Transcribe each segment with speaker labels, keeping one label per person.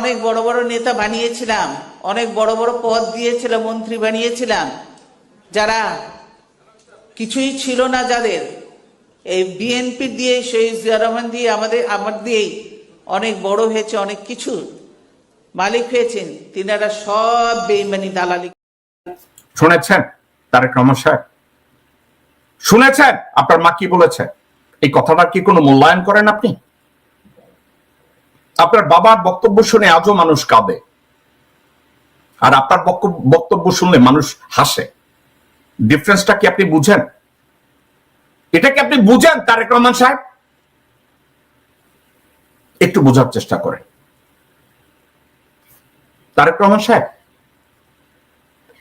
Speaker 1: অনেক বড় বড় নেতা বানিয়েছিলাম, অনেক বড় বড় পদ দিয়েছিলাম মন্ত্রী বানিয়েছিলাম। যারা কিছুই ছিল না যাদের, এই বিএনপি দিয়ে শহীদ জিয়া রহমান দিয়ে আমাদের, আমার দিয়েই অনেক বড় হয়েছে, অনেক কিছু মালিক হয়েছেন, তিনারা সব বেইমানি দালালি।
Speaker 2: শুনেছেন? তারেক রহমান সাহেব। শুনেছেন? আপনার মা কি বলেছে? এই কথাটার কি কোনো মূল্যায়ন করেন আপনি? আপনার বাবার বক্তব্য শুনে আজও মানুষ কাঁদে। আর আপনার বক্তব্য- শুনলে মানুষ হাসে। ডিফারেন্সটা কি আপনি বুঝেন? এটা কি আপনি বুঝেন, তারেক রহমান সাহেব? একটু বোঝার চেষ্টা করেন। তারেক রহমান সাহেব,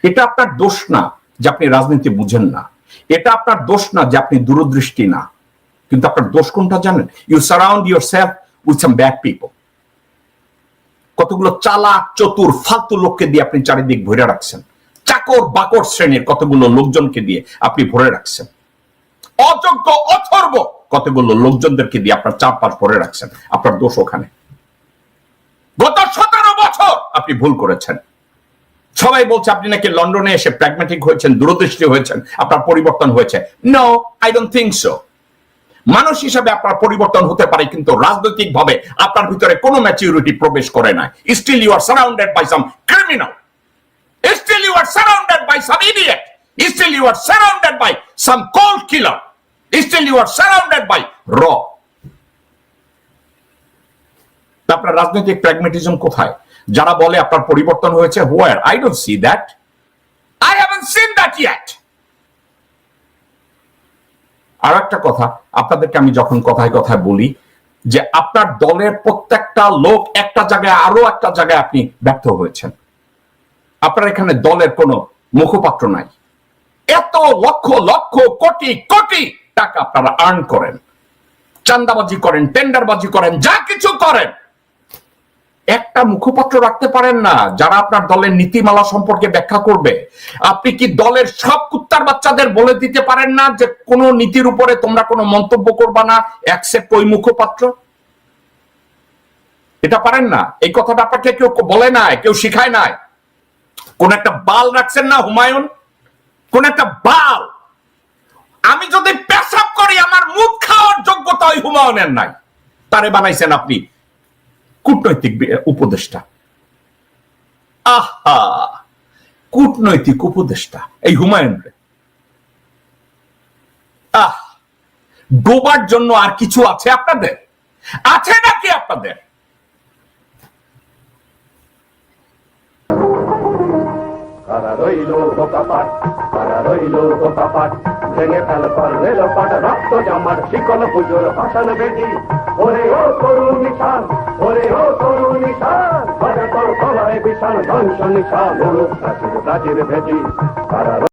Speaker 2: এটা আপনার দোষ না যে আপনি রাজনীতি বুঝেন না। এটা আপনার দোষ না যে আপনি দূরদৃষ্টি না। কিন্তু আপনার দোষ কোনটা জানেন? You surround yourself with some bad people কতগুলো চালাক, চতুর, ফালতু লোককে দিয়ে আপনি চারিদিক ভরে রাখছেন। চাকর, বাকর শ্রেণির কতগুলো লোকজনকে দিয়ে আপনি ভরে রাখছেন। অযোগ্য, অথর্ব কতগুলো লোকজনদেরকে দিয়ে আপনার চারপাশ ভরে রাখছেন। আপনার দোষ ওখানে। গত সতেরো বছর আপনি ভুল করেছেন। সবাই বলছে, আপনি নাকি লন্ডনে এসে প্র্যাগমেটিক হয়েছেন, দূরদৃষ্টি হয়েছেন, আপনার পরিবর্তন হয়েছে। No I don't think so মানুষ হিসাবে আপনার পরিবর্তন হতে পারে, কিন্তু রাজনৈতিক ভাবে আপনার ভিতরে কোনো ম্যাচিউরিটি প্রবেশ করে না still you are surrounded by some criminal still you are surrounded by some idiot still you are surrounded by some cold killer still you are surrounded by র আপনার রাজনৈতিক প্র্যাগমেটিজম কোথায়? যারা বলে আপনার পরিবর্তন হয়েছে where I don't see that I haven't seen that yet আর একটা কথা, আপনাদেরকে আমি যখন কথায় কথায় বলি যে আপনার দলের প্রত্যেকটা লোক একটা জায়গায়, আরও একটা জায়গায় আপনি ব্যর্থ হয়েছেন। আপনার এখানে দলের কোন মুখপাত্র নাই। এত লক্ষ লক্ষ, কোটি কোটি টাকা আপনারা আর্ন করেন। চান্দাবাজি করেন টেন্ডারবাজি করেন, যা কিছু করেন। একটা মুখপাত্র রাখতে পারেন না, যারা আপনার দলের নীতিমালা সম্পর্কে ব্যাখ্যা করবে। আপনি কি দলের সব কুত্তার বাচ্চাদের বলে দিতে পারেন না যে কোন নীতির উপরে তোমরা কোনো মন্তব্য করবা না অ্যাকসেপ্ট ওই মুখপাত্র? এটা পারেন না। এই কথাটা আপনাকে কেউ বলে নাই, কেউ শিখায় নাই। কোন একটা বাল রাখছেন না হুমায়ুন? কোন একটা বাল। আমি যদি পেশাব করি, আমার মুখ খাওয়ার যোগ্যতা ওই হুমায়ুনের নাই। তারে বানাইছেন আপনি। কূটনৈতিক উপদেষ্টা। আহা! কূটনৈতিক উপদেষ্টা। এই হুমায়ুন আহ! ডোবার জন্য আর কিছু আছে আপনাদের? আছে নাকি আপনাদের?
Speaker 3: কারা রইল বোকাপাট কারা রইল বোকাপাট ভেঙে ফেল পর রেল পাট রক্ত জামার শিকল পুজোর ভাষণ বেটি। ওরে ও তরুণ নিশান, ওরে ও তরুণ নিশান তোর গলায় বিশাল ধ্বংস নিশান ভেটি কারা